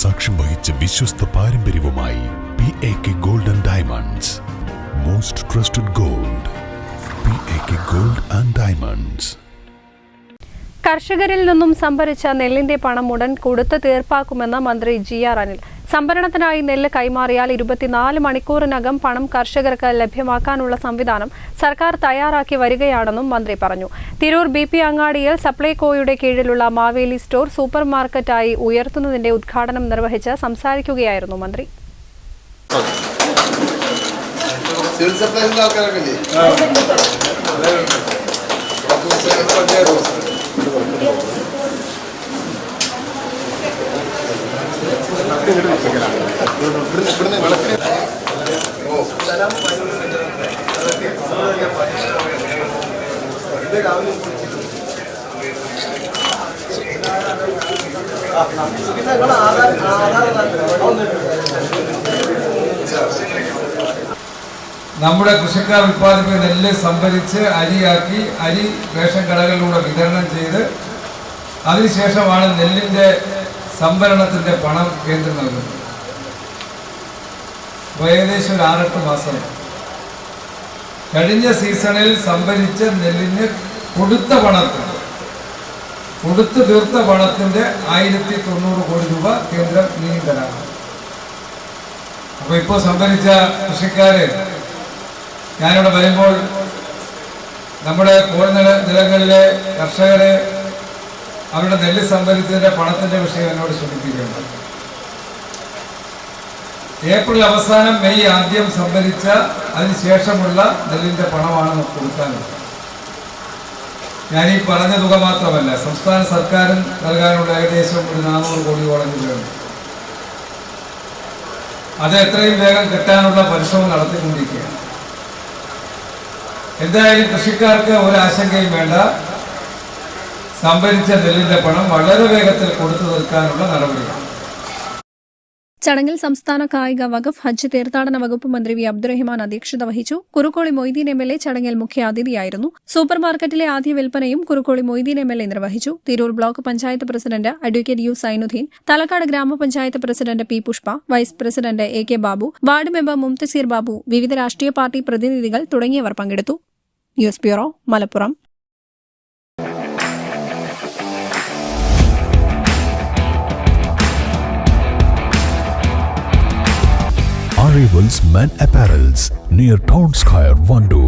സാക്ഷ്യം വഹിച്ച വിശ്വസ്ത പാരമ്പര്യവുമായി P A K gold and diamonds most trusted gold P A K gold and diamonds കർഷകരിൽ നിന്നും സംഭരിച്ച നെല്ലിന്റെ പണം ഉടൻ കൊടുത്തു തീർപ്പാക്കുമെന്ന് മന്ത്രി ജി ആർ അനിൽ. സംഭരണത്തിനായി നെല്ല് കൈമാറിയാൽ ഇരുപത്തിനാല് മണിക്കൂറിനകം പണം കർഷകർക്ക് ലഭ്യമാക്കാനുള്ള സംവിധാനം സർക്കാർ തയ്യാറാക്കി വരികയാണെന്നും മന്ത്രി പറഞ്ഞു. തിരൂർ ബി പി അങ്ങാടിയിൽ സപ്ലൈകോയുടെ കീഴിലുള്ള മാവേലി സ്റ്റോർ സൂപ്പർ മാർക്കറ്റായി ഉയർത്തുന്നതിന്റെ ഉദ്ഘാടനം നിർവഹിച്ച് സംസാരിക്കുകയായിരുന്നു മന്ത്രി. സിവിൽ സപ്ലൈസിന്റെ ആൾക്കാരൊക്കെ ഇല്ലേ നമ്മുടെ കൃഷിക്കാർ ഉൽപ്പാദിപ്പിക്കുന്ന നെല്ല് സംഭരിച്ച് അരിയാക്കി അരി റേഷൻ കടകളിലൂടെ വിതരണം ചെയ്ത് അതിനുശേഷമാണ് നെല്ലിന്റെ സംഭരണത്തിന്റെ പണം കേന്ദ്രം നൽകുന്നത്. ഏകദേശം ഒരു ആറെട്ട് മാസം കഴിഞ്ഞ സീസണിൽ സംഭരിച്ച നെല്ലിന് കൊടുത്ത പണത്തിന് കൊടുത്തു തീർത്ത പണത്തിന്റെ ആയിരത്തി തൊണ്ണൂറ് കോടി രൂപ കേന്ദ്രം ഇനിയും തരാണ് അപ്പൊ ഇപ്പോൾ സംഭരിച്ച കൃഷിക്കാര് ഞാനിവിടെ വരുമ്പോൾ നമ്മുടെ കോൾനില നിലങ്ങളിലെ കർഷകരെ അവരുടെ നെല്ല് സംഭരിച്ചതിന്റെ പണത്തിന്റെ വിഷയം എന്നോട് സൂചിപ്പിക്കുകയുണ്ട് ഏപ്രിൽ അവസാനം മെയ് ആദ്യം സംഭരിച്ച അതിനുശേഷമുള്ള നെല്ലിന്റെ പണമാണ് നമുക്ക് കൊടുക്കാനുള്ളത്. ഞാൻ ഈ പറഞ്ഞ തുക മാത്രമല്ല സംസ്ഥാന സർക്കാരും നൽകാനുള്ള ഏകദേശം ഒരു നാനൂറ് കോടിയോളം രൂപയുണ്ട്. അത് എത്രയും വേഗം കിട്ടാനുള്ള പരിശ്രമം നടത്തിക്കൊണ്ടിരിക്കുകയാണ്. എന്തായാലും കൃഷിക്കാർക്ക് ഒരു ആശങ്കയും വേണ്ട. സംഭരിച്ച നെല്ലിന്റെ പണം വളരെ വേഗത്തിൽ കൊടുത്തു തീർക്കാനുള്ള നടപടിയാണ്. ചടങ്ങിൽ സംസ്ഥാന കായിക വകുപ്പ് ഹജ്ജ് തീർത്ഥാടന വകുപ്പ് മന്ത്രി വി അബ്ദുറഹിമാൻ അധ്യക്ഷത വഹിച്ചു. Kurukkoli Moideen M L A ചടങ്ങിൽ മുഖ്യാതിഥിയായിരുന്നു സൂപ്പർ മാർക്കറ്റിലെ ആദ്യ വിൽപ്പനയും Kurukkoli Moideen M L A നിർവഹിച്ചു. Tirur block panchayat president advocate U Zainuddin Thalakkad ഗ്രാമപഞ്ചായത്ത് president P Pushpa vice president A K Babu ward member Mumthaseer Babu വിവിധ രാഷ്ട്രീയ party പ്രതിനിധികൾ തുടങ്ങിയവർ പങ്കെടുത്തു. News bureau Malappuram. Arrivals apparel near Town Square, Wando.